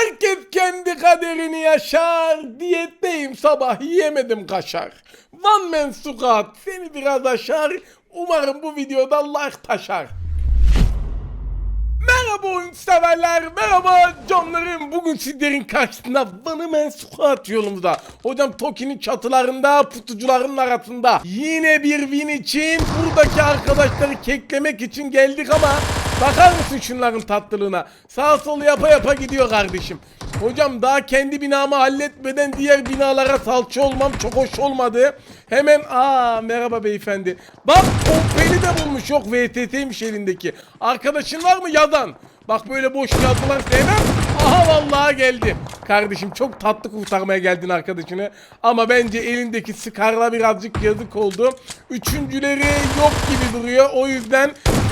Herkes kendi kaderini yaşar. Diyetteyim sabah yiyemedim kaşar. One man squat seni biraz aşar. Umarım bu videoda like taşar. Merhaba oyun severler, merhaba canlarım. Bugün sizlerin karşısında One Man Squat yolumuzda. Hocam Toki'nin çatılarında, putucuların arasında. Yine bir win için buradaki arkadaşları keklemek için geldik ama bakar mısın şunların tatlılığına? Sağ sol yapa yapa gidiyor kardeşim. Hocam daha kendi binamı halletmeden diğer binalara salça olmam çok hoş olmadı. Hemen aa merhaba beyefendi. Bak pompeli de bulmuş yok VTT'ymiş elindeki. Arkadaşın var mı yadan? Bak böyle boş yazılar sevmem. Vallahi geldi. Kardeşim çok tatlı kurtarmaya geldin arkadaşını. Ama bence elindeki skarla birazcık yazık oldu. Üçüncüleri yok gibi duruyor. O yüzden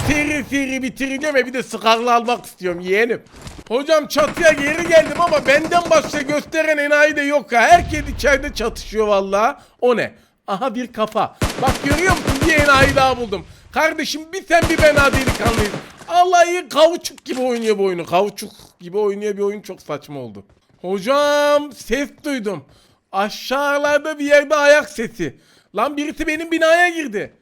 seri seri bitireceğim ve bir de skarla almak istiyorum yeğenim. Hocam çatıya geri geldim ama benden başka gösteren enayi de yok ha. Herkes içeride çatışıyor vallahi. O ne? Aha bir kafa. Bak görüyor musun? Bir enayi daha buldum. Kardeşim bir sen bir ben delikanlıyız. Allah'ı kavuçuk gibi oynuyor bu oyunu. Kavuçuk gibi oynuyor bir oyun çok saçma oldu. Hocam ses duydum. Aşağılarda bir yerde ayak sesi. Lan birisi benim binaya girdi.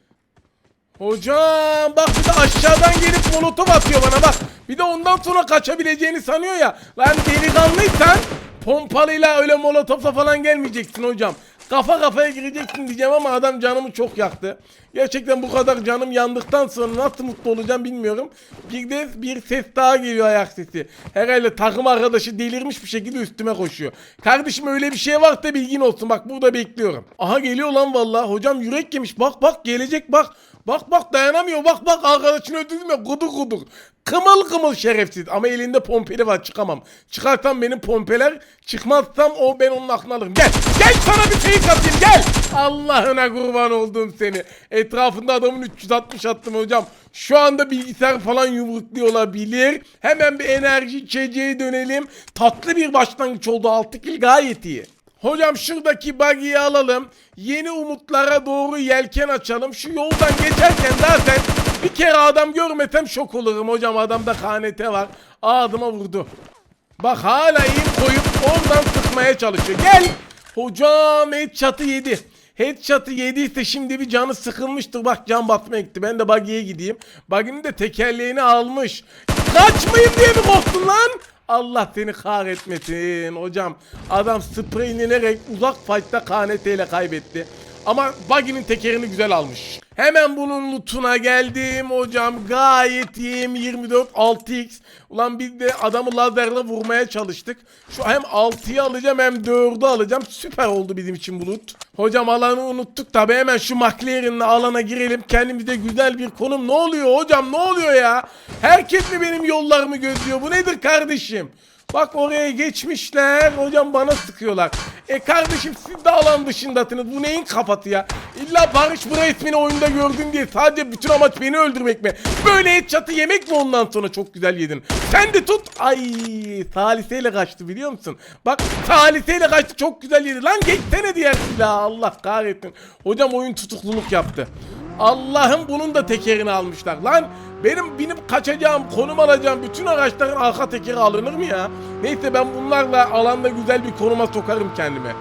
Hocam bak bir de aşağıdan gelip molotof atıyor bana bak. Bir de ondan sonra kaçabileceğini sanıyor ya. Lan delikanlıysan pompalıyla öyle molotofla falan gelmeyeceksin hocam. Kafa kafaya gireceksin diyeceğim ama adam canımı çok yaktı. Gerçekten bu kadar canım yandıktan sonra nasıl mutlu olacağım bilmiyorum. Bir de bir ses daha geliyor ayak sesi. Herhalde takım arkadaşı delirmiş bir şekilde üstüme koşuyor. Kardeşim öyle bir şey varsa bilgin olsun bak burada bekliyorum. Aha geliyor lan vallahi hocam yürek yemiş bak bak gelecek bak. Bak bak dayanamıyor bak bak arkadaşını öldürdüm ya gudur gudur. Kımıl kımıl şerefsiz ama elinde pompeli var çıkamam. Çıkarsam benim pompeler çıkmazsam o ben onun aklını alırım. Gel gel sana bir şey atayım gel. Allah'ına kurban oldum seni. Etrafında adamın 360 attım hocam. Şu anda bilgisayar falan yumrukluyor olabilir. Hemen bir enerji içeceğe dönelim. Tatlı bir başlangıç oldu 6 kill gayet iyi. Hocam şuradaki buggy'i alalım. Yeni umutlara doğru yelken açalım. Şu yoldan geçerken zaten bir kere adam görmesem şok olurum hocam. Adamda KNT var. Ağzıma vurdu. Bak hala iyi koyup ondan sıkmaya çalışıyor. Gel. Hocam headshot'ı yedi. Headshot'ı yediyse şimdi bir canı sıkılmıştır. Bak can batmaya gitti. Ben de buggy'ye gideyim. Buggy'nin de tekerleğini almış. Kaçmayayım diye mi korktun lan? Allah seni kahretmesin hocam. Adam spreylenerek uzak fight'ta KNT ile kaybetti. Ama buggy'nin tekerini güzel almış. Hemen bunun lootuna geldim hocam. Gayet iyiyim 24 6x. Ulan biz de adamı lazerle vurmaya çalıştık. Şu hem 6'yı alacağım hem 4'ü alacağım. Süper oldu bizim için bu loot. Hocam alanı unuttuk tabi hemen şu McLaren'le alana girelim. Kendimize güzel bir konum. Ne oluyor hocam ne oluyor ya? Herkes mi benim yollarımı gözlüyor? Bu nedir kardeşim? Bak oraya geçmişler. Hocam bana sıkıyorlar. E kardeşim siz de alan dışındasınız. Bu neyin kafası ya? İlla Barış bu resmini oyunda gördün diye sadece bütün amaç beni öldürmek mi? Böyle headshot'ı yemek mi ondan sonra çok güzel yedin? Sen de tut. Ay saliseyle kaçtı biliyor musun? Bak saliseyle kaçtı çok güzel yedi. Lan geçsene diğer silahı Allah kahretsin. Hocam oyun tutukluluk yaptı. Allah'ım bunun da tekerini almışlar. Lan benim binip kaçacağım, konum alacağım bütün araçların arka tekeri alınır mı ya? Neyse ben bunlarla alanda güzel bir konuma sokarım kendime.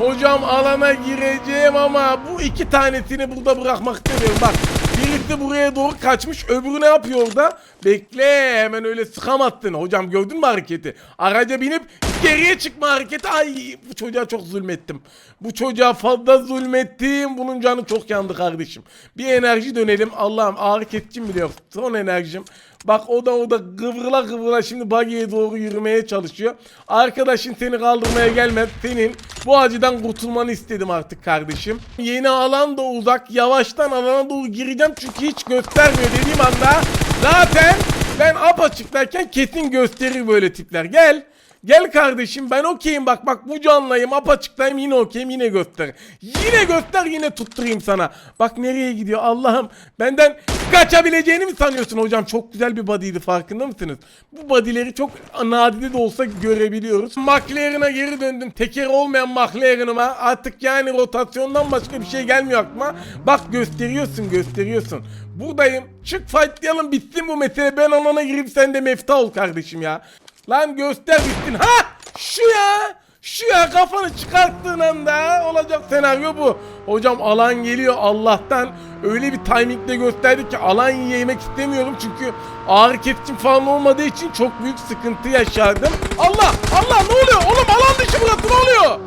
Hocam alana gireceğim ama bu iki tanesini burada bırakmak istemiyorum. Bak birisi buraya doğru kaçmış öbürü ne yapıyor orada? Bekle hemen öyle sıkamazsın. Hocam gördün mü hareketi? Araca binip geriye çıkma hareketi. Ay bu çocuğa çok zulmettim. Bu çocuğa fazla zulmettim. Bunun canı çok yandı kardeşim. Bir enerji dönelim. Allah'ım ağrı kesicim bile yok. Son enerjim. Bak o da o da kıvrıla kıvrıla şimdi buggy'e doğru yürümeye çalışıyor. Arkadaşın seni kaldırmaya gelmez. Senin bu acıdan kurtulmanı istedim artık kardeşim. Yeni alan da uzak. Yavaştan alana doğru gireceğim çünkü hiç göstermiyor dediğim anda zaten ben apaçıktayken kesin gösterir böyle tipler. Gel. Gel kardeşim ben okeyim bak bak bu canlıyım apaçıktayım yine okeyim yine göster. Yine göster yine tutturayım sana. Bak nereye gidiyor Allah'ım benden kaçabileceğini mi sanıyorsun hocam? Çok güzel bir body'ydi farkında mısınız? Bu body'leri çok nadide de olsa görebiliyoruz. McLaren'a geri döndüm. Teker olmayan McLaren'ıma artık yani rotasyondan başka bir şey gelmiyor aklıma. Bak gösteriyorsun gösteriyorsun. Buradayım. Çık fightlayalım bitsin bu mesele. Ben alana girip sen de mefta ol kardeşim ya. Lan göster bittin. Ha! Şu ya. Şu ya kafanı çıkarttığın anda olacak senaryo bu. Hocam alan geliyor Allah'tan. Öyle bir timingle gösterdi ki alan yemek istemiyorum çünkü ağrı kesici falan olmadığı için çok büyük sıkıntı yaşardım. Allah! Allah ne oluyor? Oğlum alan dışı burası ne oluyor?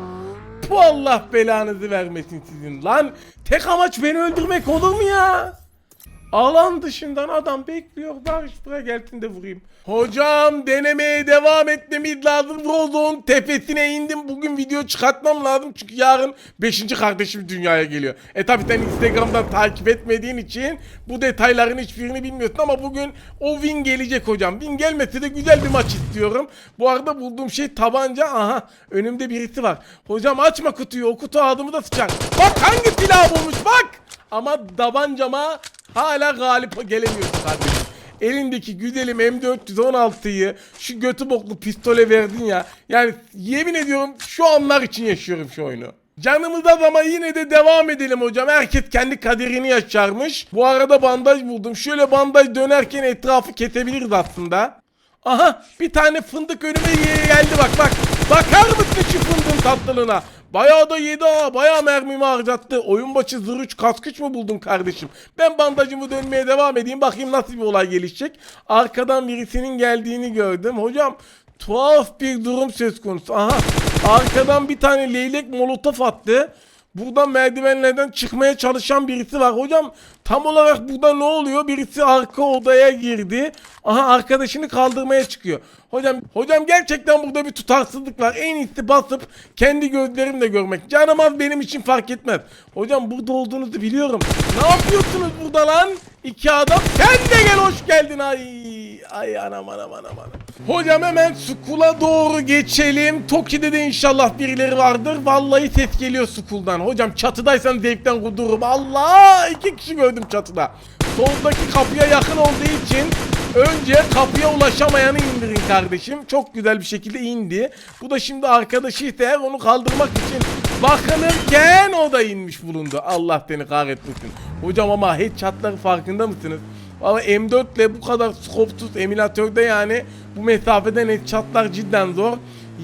Bu Allah belanızı vermesin sizin lan. Tek amaç beni öldürmek olur mu ya? Alan dışından adam bekliyor. Barış buraya gelsin de vurayım. Hocam denemeye devam etmemiz lazım. Rozon tepesine indim. Bugün video çıkartmam lazım. Çünkü yarın 5. kardeşim dünyaya geliyor. E tabi sen Instagram'dan takip etmediğin için bu detayların hiçbirini bilmiyorsun. Ama bugün o win gelecek hocam. Win gelmese de güzel bir maç istiyorum. Bu arada bulduğum şey tabanca. Aha önümde birisi var. Hocam açma kutuyu. O kutu adımı da sıçar. Bak hangi silah bulmuş bak. Ama tabancama hala galip gelemiyorsun kardeşim. Elindeki güzelim M416'yı şu götü boklu pistole verdin ya. Yani yemin ediyorum şu anlar için yaşıyorum şu oyunu. Canımıza ama yine de devam edelim hocam. Herkes kendi kaderini yaşarmış. Bu arada bandaj buldum. Şöyle bandaj dönerken etrafı kesebiliriz aslında. Aha bir tane fındık önüme geldi bak bak. Bakar mısın şu fındığın tatlılığına? Bayağı da yedi ha. Bayağı mermimi harcattı. Oyun başı zırh kaskıç mı buldun kardeşim? Ben bandajımı dönmeye devam edeyim. Bakayım nasıl bir olay gelişecek. Arkadan birisinin geldiğini gördüm. Hocam tuhaf bir durum söz konusu. Aha arkadan bir tane leylek molotof attı. Buradan merdivenlerden çıkmaya çalışan birisi var. Hocam tam olarak burada ne oluyor? Birisi arka odaya girdi. Aha arkadaşını kaldırmaya çıkıyor. Hocam hocam gerçekten burada bir tutarsızlık var. En iyisi basıp kendi gözlerimle görmek. Canım az benim için fark etmez. Hocam burada olduğunuzu biliyorum. Ne yapıyorsunuz burada lan? İki adam. Sen de gel hoş geldin. Ay ay anam anam anam anam. Hocam hemen Skull'a doğru geçelim. Toki'de de inşallah birileri vardır. Vallahi ses geliyor Skull'dan. Hocam çatıdaysan zevkten kudururum. Allah iki kişi gördüm çatıda. Soldaki kapıya yakın olduğu için önce kapıya ulaşamayanı indirin kardeşim. Çok güzel bir şekilde indi. Bu da şimdi arkadaşı eğer onu kaldırmak için bakınırken o da inmiş bulundu. Allah seni kahretmesin. Hocam ama headshotları farkında mısınız? Valla M4 ile bu kadar skopsuz emülatörde yani bu mesafeden headshotlar cidden zor.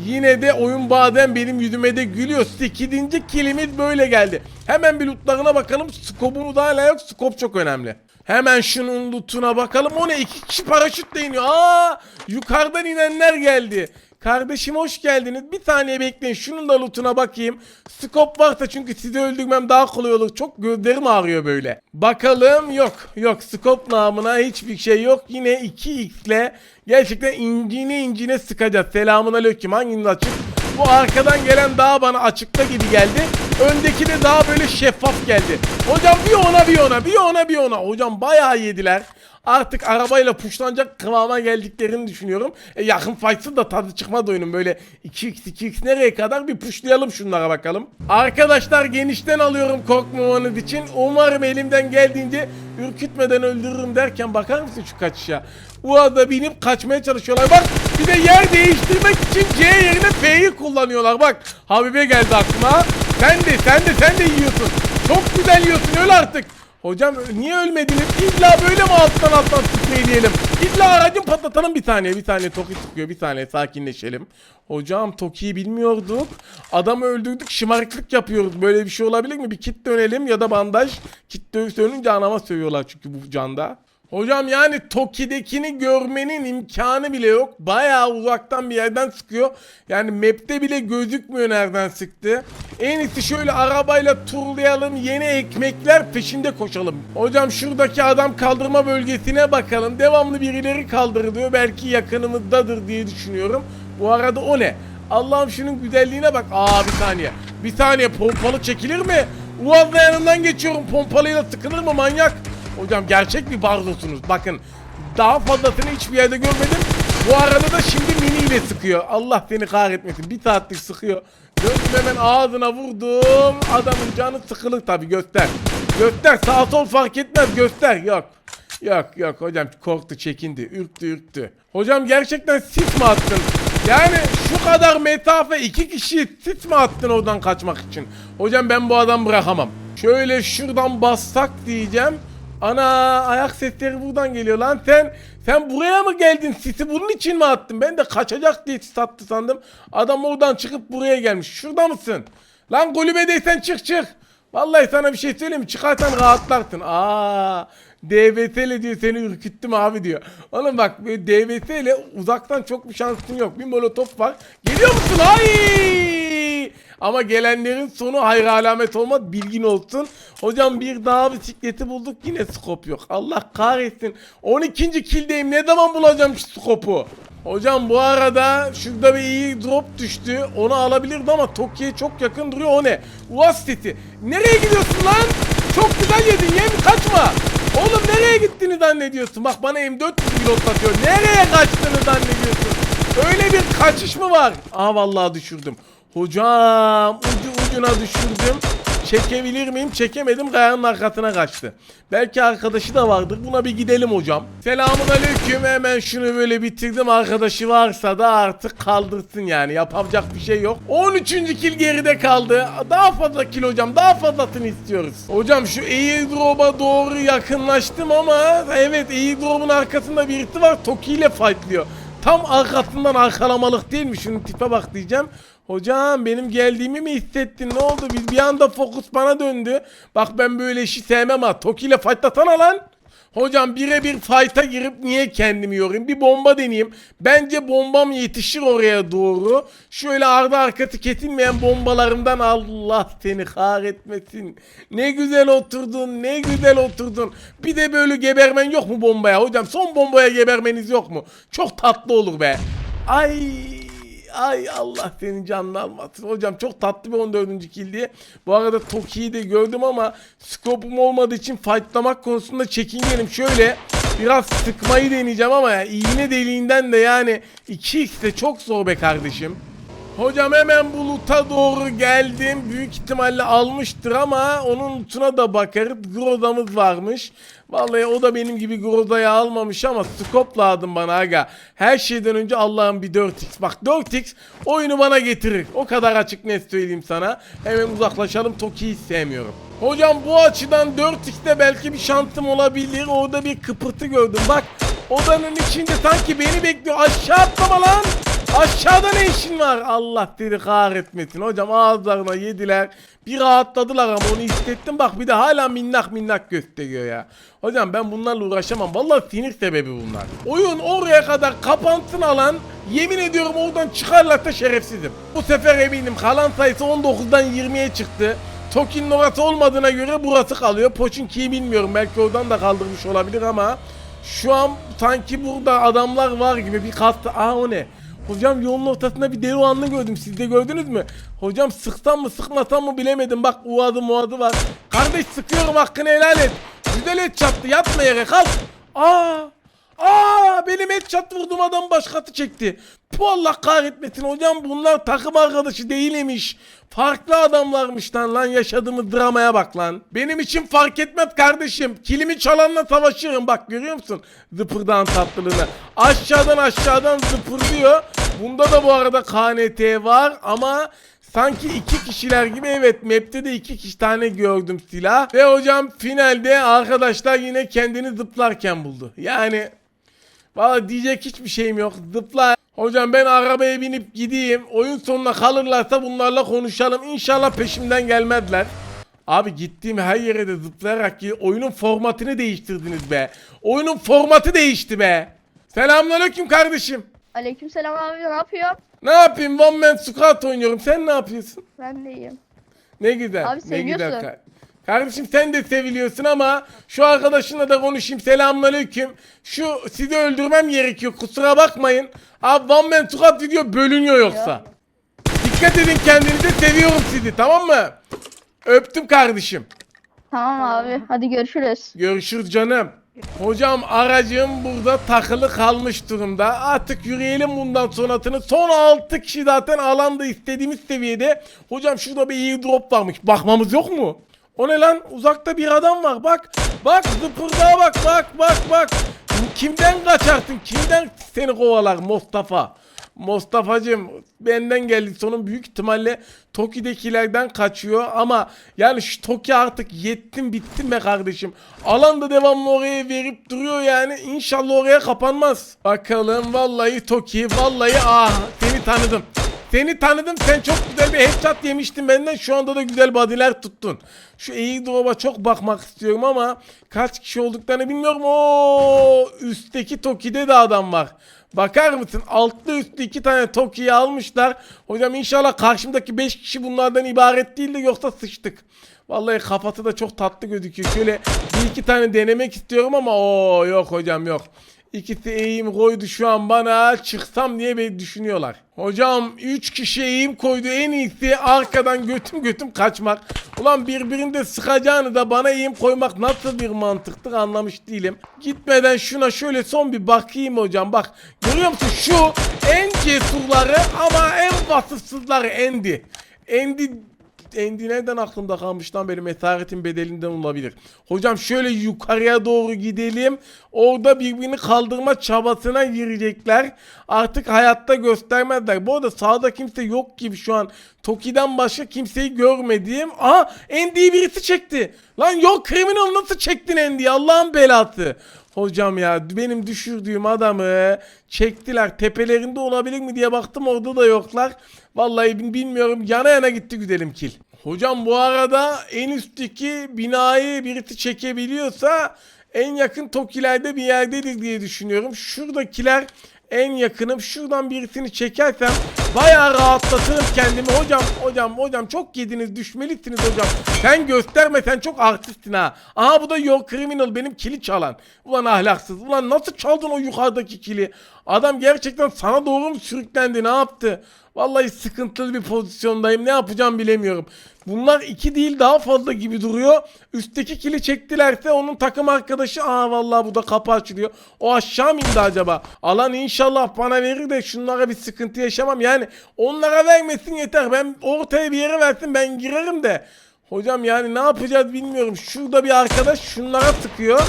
Yine de oyun bazen benim yüzüme de gülüyor. 8. kilimiz böyle geldi. Hemen bir lootlarına bakalım. Skopumuz hala yok. Skop çok önemli. Hemen şunun lootuna bakalım. O ne? İki kişi paraşütle iniyor. Aa, yukarıdan inenler geldi. Kardeşim hoş geldiniz. Bir saniye bekleyin. Şunun da lootuna bakayım. Skop varsa çünkü sizi öldürmem daha kolay olur. Çok gözlerim ağrıyor böyle. Bakalım yok. Yok skop namına hiçbir şey yok. Yine 2x ile gerçekten incine incine sıkacağız. Selamun aleyküm. Hanginiz açık? Bu arkadan gelen daha bana açıkta gibi geldi. Öndeki de daha böyle şeffaf geldi. Hocam bir ona bir ona bir ona bir ona. Hocam bayağı yediler. Artık arabayla puşlanacak kıvama geldiklerini düşünüyorum. E, yakın fight'ın da tadı çıkmadı oyunun. Böyle 2x 2x nereye kadar bir puşlayalım şunlara bakalım. Arkadaşlar genişten alıyorum korkmamanız için. Umarım elimden geldiğince ürkütmeden öldürürüm derken bakar mısın şu kaçışa? Bu arada binip kaçmaya çalışıyorlar. Bak bir de yer değiştirmek için C yerine F'yi kullanıyorlar. Bak Habibe geldi aklıma. Sen de sen de sen de yiyorsun. Çok güzel yiyorsun öl artık. Hocam niye ölmediniz? İlla böyle mi alttan alttan spreyleyelim? İlla aracın patlatalım bir tane. Bir tane Toki sıkıyor. Bir tane sakinleşelim. Hocam Toki'yi bilmiyorduk. Adamı öldürdük. Şımarıklık yapıyoruz. Böyle bir şey olabilir mi? Bir kit dönelim ya da bandaj. Kit dönünce anama sövüyorlar çünkü bu canda. Hocam yani Toki'dekini görmenin imkanı bile yok. Bayağı uzaktan bir yerden sıkıyor. Yani map'te bile gözükmüyor nereden sıktı. En iyisi şöyle arabayla turlayalım. Yeni ekmekler peşinde koşalım. Hocam şuradaki adam kaldırma bölgesine bakalım. Devamlı birileri kaldırılıyor. Belki yakınımızdadır diye düşünüyorum. Bu arada o ne? Allah'ım şunun güzelliğine bak. Aa bir saniye. Bir saniye pompalı çekilir mi? Uazla yanından geçiyorum. Pompalıyla sıkılır mı manyak? Hocam gerçek bir barzosunuz. Bakın daha fazlasını hiçbir yerde görmedim. Bu arada da şimdi mini ile sıkıyor. Allah seni kahretmesin. Bir saatlik sıkıyor. Döndüm hemen ağzına vurdum. Adamın canı sıkılır tabi göster. Göster sağ sol fark etmez göster. Yok. Yok yok hocam korktu çekindi. Ürktü ürktü. Hocam gerçekten sis mi attın? Yani şu kadar mesafe iki kişi sis mi attın oradan kaçmak için? Hocam ben bu adamı bırakamam. Şöyle şuradan bassak diyeceğim. Ana ayak sesleri buradan geliyor lan sen Sen buraya mı geldin? Sisi bunun için mi attın? Ben de kaçacak diye sis attı sandım. Adam oradan çıkıp buraya gelmiş. Şurada mısın? Lan kulübedeysen çık çık. Vallahi sana bir şey söyleyeyim mi? Çıkarsan rahatlarsın. Aa, DVS ile diyor seni ürküttüm abi diyor. Oğlum bak DVS ile uzaktan çok bir şansın yok. Bir molotof var. Geliyor musun? Ay! Ama gelenlerin sonu hayır alamet olmaz bilgin olsun. Hocam bir dağ bisikleti bulduk yine skop yok. Allah kahretsin. 12. kildeyim ne zaman bulacağım şu skopu? Hocam bu arada şurada bir iyi drop düştü. Onu alabilirdi ama Tokyo'ya çok yakın duruyor. O ne? Uaz seti. Nereye gidiyorsun lan? Çok güzel yedin. Yem kaçma. Oğlum nereye gittiğini zannediyorsun? Bak bana M4 pilot atıyor. Nereye kaçtığını zannediyorsun? Öyle bir kaçış mı var? Aa vallahi düşürdüm. Hocam ucu ucuna düşürdüm. Çekebilir miyim? Çekemedim. Kayanın arkasına kaçtı. Belki arkadaşı da vardır. Buna bir gidelim hocam. Selamun aleyküm. Hemen şunu böyle bitirdim. Arkadaşı varsa da artık kaldırsın yani. Yapacak bir şey yok. 13. kil geride kaldı. Daha fazla kil hocam. Daha fazlasını istiyoruz. Hocam şu airdrop'a doğru yakınlaştım ama evet airdrop'un arkasında birisi var. Toki ile fightlıyor. Tam arkasından arkalamalık değil mi? Şunun tipe bak diyeceğim. Hocam benim geldiğimi mi hissettin? Ne oldu? Biz bir anda fokus bana döndü. Bak ben böyle işi sevmem ha. Toki ile fightlasana lan. Hocam birebir fight'a girip niye kendimi yorayım? Bir bomba deneyeyim. Bence bombam yetişir oraya doğru. Şöyle ardı arkası kesilmeyen bombalarımdan Allah seni kahretmesin. Ne güzel oturdun, ne güzel oturdun. Bir de böyle gebermen yok mu bombaya? Hocam son bombaya gebermeniz yok mu? Çok tatlı olur be. Ay Ay Allah senin canını almasın. Hocam çok tatlı bir 14. kill diye. Bu arada Toki'yi de gördüm ama skopum olmadığı için fightlamak konusunda çekingenim. Şöyle biraz sıkmayı deneyeceğim ama ya, iğne deliğinden de yani 2x de çok zor be kardeşim. Hocam hemen bu loot'a doğru geldim. Büyük ihtimalle almıştır ama onun loot'una da bakarız. Groza'mız varmış. Vallahi o da benim gibi Groza'yı almamış ama scope lazım bana aga. Her şeyden önce Allah'ın bir 4x. Bak 4x oyunu bana getirir. O kadar açık net söyleyeyim sana. Hemen uzaklaşalım. Toki'yi sevmiyorum. Hocam bu açıdan 4x'te belki bir şansım olabilir. Orada bir kıpırtı gördüm. Bak odanın içinde sanki beni bekliyor. Aşağı atlama lan. Aşağıda ne işin var? Allah dedi kahretmesin. Hocam ağızlarına yediler. Bir rahatladılar ama onu hissettim. Bak bir de hala minnak minnak gösteriyor ya. Hocam ben bunlarla uğraşamam. Vallahi sinir sebebi bunlar. Oyun oraya kadar kapansın alan. Yemin ediyorum oradan çıkarlarsa şerefsizim. Bu sefer eminim kalan sayısı 19'dan 20'ye çıktı. Toki'nin orası olmadığına göre burası kalıyor. Poçinki'yi bilmiyorum. Belki oradan da kaldırmış olabilir ama şu an sanki burada adamlar var gibi bir kastı. Aa o ne? Hocam yolun ortasında bir deli anlı gördüm. Siz de gördünüz mü? Hocam sıksam mı sıkmasam mı bilemedim. Bak uadı muadı var. Kardeş sıkıyorum hakkını helal et. Güzel et çattı. Yatma yere kalk. Aa! Aa benim headshot vurdum adam başkası çekti. Bu Allah kahretmesin hocam bunlar takım arkadaşı değilmiş. Farklı adamlarmış lan lan yaşadığımız dramaya bak lan. Benim için fark etmez kardeşim. Kilimi çalanla savaşırım bak görüyor musun? Zıpırdan tatlılığını. Aşağıdan aşağıdan zıpırlıyor. Bunda da bu arada KNT var ama Sanki iki kişiler gibi evet map'te de iki kişi tane gördüm silah. Ve hocam finalde arkadaşlar yine kendini zıplarken buldu. Yani Valla diyecek hiçbir şeyim yok. Zıpla. Hocam ben arabaya binip gideyim. Oyun sonuna kalırlarsa bunlarla konuşalım. İnşallah peşimden gelmezler. Abi gittiğim her yere de zıplayarak ki oyunun formatını değiştirdiniz be. Oyunun formatı değişti be. Selamünaleyküm kardeşim. Aleykümselam abi ne yapıyor? Ne yapayım? One Man Squad oynuyorum. Sen ne yapıyorsun? Ben de iyiyim. Ne güzel. Abi ne seviyorsun. güzel. Kar- Kardeşim sen de seviliyorsun ama şu arkadaşınla da konuşayım. Selamünaleyküm. Şu sizi öldürmem gerekiyor. Kusura bakmayın. Abi One Man Squad video bölünüyor yoksa. Ya. Dikkat edin kendinize. Seviyorum sizi. Tamam mı? Öptüm kardeşim. Tamam abi hadi görüşürüz. Görüşürüz canım. Hocam aracım burada takılı kalmış durumda. Artık yürüyelim bundan sonrasını. Son 6 kişi zaten alanda istediğimiz seviyede. Hocam şurada bir iyi drop varmış. Bakmamız yok mu? O ne lan? Uzakta bir adam var. Bak. Bak zıpırdağa bak. Bak bak bak. Kimden kaçarsın? Kimden seni kovalar Mustafa? Mustafa'cığım benden geldi sonun büyük ihtimalle Toki'dekilerden kaçıyor ama yani şu Toki artık yettim bittim be kardeşim. Alan da devamlı oraya verip duruyor yani inşallah oraya kapanmaz. Bakalım vallahi Toki vallahi ah seni tanıdım. Seni tanıdım sen çok güzel bir headshot yemiştin benden şu anda da güzel body'ler tuttun. Şu airdrop'a çok bakmak istiyorum ama kaç kişi olduklarını bilmiyorum. Oo üstteki Toki'de de adam var. Bakar mısın? Altlı üstlü iki tane Toki'yi almışlar. Hocam inşallah karşımdaki 5 kişi bunlardan ibaret değil de yoksa sıçtık. Vallahi kafası da çok tatlı gözüküyor. Şöyle bir iki tane denemek istiyorum ama o yok hocam yok. İkisi eğim koydu şu an bana çıksam diye bir düşünüyorlar. Hocam 3 kişi eğim koydu en iyisi arkadan götüm götüm kaçmak. Ulan birbirinde sıkacağını da bana eğim koymak nasıl bir mantıktır anlamış değilim. Gitmeden şuna şöyle son bir bakayım hocam bak. Görüyor musun şu en cesurları ama en vasıfsızları Endi. Endi Endi nereden aklımda kalmış lan benim esaretin bedelinden olabilir. Hocam şöyle yukarıya doğru gidelim. Orada birbirini kaldırma çabasına girecekler. Artık hayatta göstermezler. Bu arada sağda kimse yok gibi şu an. Toki'den başka kimseyi görmediğim. Aha Endi'yi birisi çekti. Lan yok kriminal nasıl çektin Endi'yi Allah'ın belası. Hocam ya benim düşürdüğüm adamı çektiler. Tepelerinde olabilir mi diye baktım orada da yoklar. Vallahi bilmiyorum yana yana gitti güzelim kil. Hocam bu arada en üstteki binayı birisi çekebiliyorsa en yakın Tokilerde bir yerdedir diye düşünüyorum. Şuradakiler en yakınım. Şuradan birisini çekersem bayağı rahatlatırım kendimi. Hocam hocam hocam çok yediniz düşmelisiniz hocam. Sen gösterme sen çok artistsin ha. Aha bu da Yo Criminal benim kili çalan. Ulan ahlaksız. Ulan nasıl çaldın o yukarıdaki kili? Adam gerçekten sana doğru mu sürüklendi ne yaptı? Vallahi sıkıntılı bir pozisyondayım. Ne yapacağım bilemiyorum. Bunlar iki değil daha fazla gibi duruyor. Üstteki kili çektilerse onun takım arkadaşı aa vallahi bu da kapı açılıyor. O aşağı mı indi acaba? Alan inşallah bana verir de şunlara bir sıkıntı yaşamam. Yani onlara vermesin yeter. Ben ortaya bir yere versin ben girerim de. Hocam yani ne yapacağız bilmiyorum. Şurada bir arkadaş şunlara sıkıyor.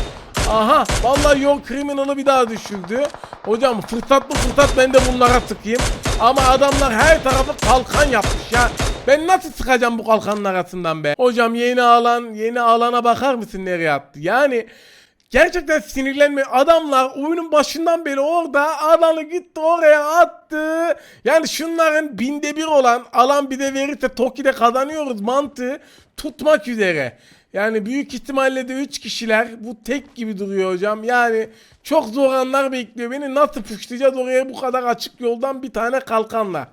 Aha vallahi yol kriminalı bir daha düşürdü. Hocam fırsat bu fırsat ben de bunlara sıkayım. Ama adamlar her tarafı kalkan yapmış ya. Ben nasıl sıkacağım bu kalkanın arasından be? Hocam yeni alan yeni alana bakar mısın nereye attı? Yani Gerçekten sinirlenme. Adamlar oyunun başından beri orada alanı gitti oraya attı. Yani şunların binde bir olan alan bir de verirse Toki'de kazanıyoruz mantığı tutmak üzere. Yani büyük ihtimalle de 3 kişiler bu tek gibi duruyor hocam. Yani çok zor anlar bekliyor. Beni nasıl puşlayacağız oraya bu kadar açık yoldan bir tane kalkanla.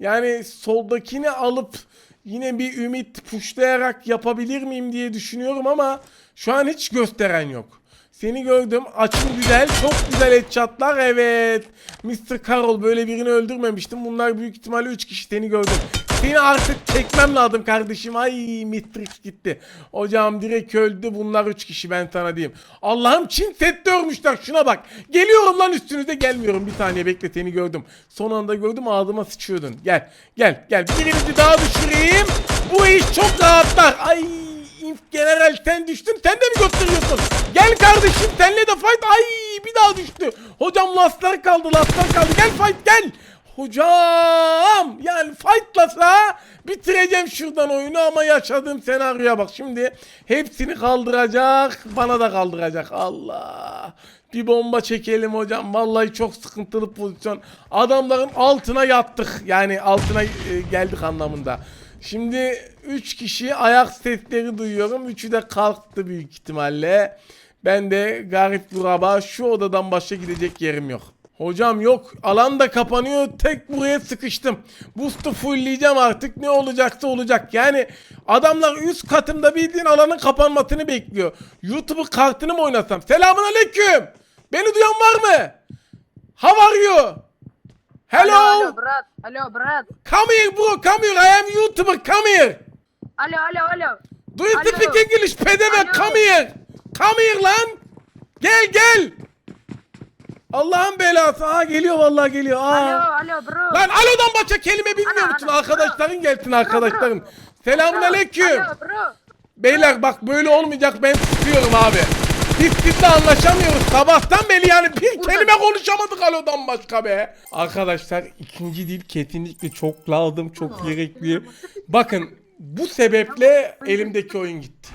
Yani soldakini alıp yine bir ümit puşlayarak yapabilir miyim diye düşünüyorum ama şu an hiç gösteren yok. Seni gördüm. Açın güzel. Çok güzel headshotlar. Evet. Mr. Carol böyle birini öldürmemiştim. Bunlar büyük ihtimalle 3 kişi seni gördüm. Seni artık çekmem lazım kardeşim. Ay Mistrix gitti. Hocam direkt öldü. Bunlar 3 kişi ben sana diyeyim. Allah'ım Çin set dörmüşler. Şuna bak. Geliyorum lan üstünüze gelmiyorum. Bir saniye bekle seni gördüm. Son anda gördüm ağzıma sıçıyordun. Gel. Gel. Gel. Birinizi daha düşüreyim. Bu iş çok rahatlar. Ay İnf General sen düştün sen de mi gösteriyorsun? Gel kardeşim senle de fight. Ay bir daha düştü. Hocam lastlar kaldı lastlar kaldı. Gel fight gel. Hocam! Yani fightlasa bitireceğim şuradan oyunu ama yaşadığım senaryoya bak. Şimdi hepsini kaldıracak bana da kaldıracak. Allah! Bir bomba çekelim hocam. Vallahi çok sıkıntılı pozisyon. Adamların altına yattık. Yani altına e, geldik anlamında. Şimdi 3 kişi ayak sesleri duyuyorum. Üçü de kalktı büyük ihtimalle. Ben de garip duraba şu odadan başka gidecek yerim yok. Hocam yok alan da kapanıyor tek buraya sıkıştım. Boost'u fullleyeceğim artık ne olacaksa olacak. Yani adamlar üst katımda bildiğin alanın kapanmasını bekliyor. YouTube'u kartını mı oynasam? Selamun aleyküm. Beni duyan var mı? How are you? Hello. Hello, Brad. Hello, Brad. Come here bro, come here. I am YouTuber, come here. Alo, alo, alo. Do you speak English? Pedeve, come here. Come here lan. Gel, gel. Allah'ın belası. Aa geliyor vallahi geliyor. Aa. Alo alo bro. Lan alodan başka kelime bilmiyor musun? Alo, arkadaşların gelsin arkadaşların. Selamun aleyküm. Alo bro. Beyler bak böyle olmayacak ben tutuyorum abi. Biz sizle anlaşamıyoruz sabahtan beri yani bir kelime konuşamadık alodan başka be. Arkadaşlar ikinci dil kesinlikle çok lazım çok gerekli. Bakın bu sebeple elimdeki oyun gitti.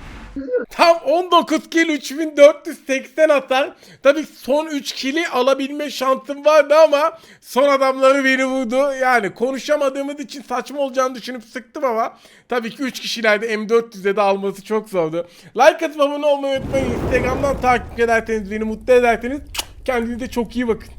Tam 19 kill 3480 atar. Tabi son 3 kill'i alabilme şansım vardı ama son adamları beni vurdu. Yani konuşamadığımız için saçma olacağını düşünüp sıktım ama tabii ki 3 kişilerde M400'e de alması çok zordu. Like atıp abone olmayı unutmayın. Instagram'dan takip ederseniz beni mutlu ederseniz kendinize çok iyi bakın.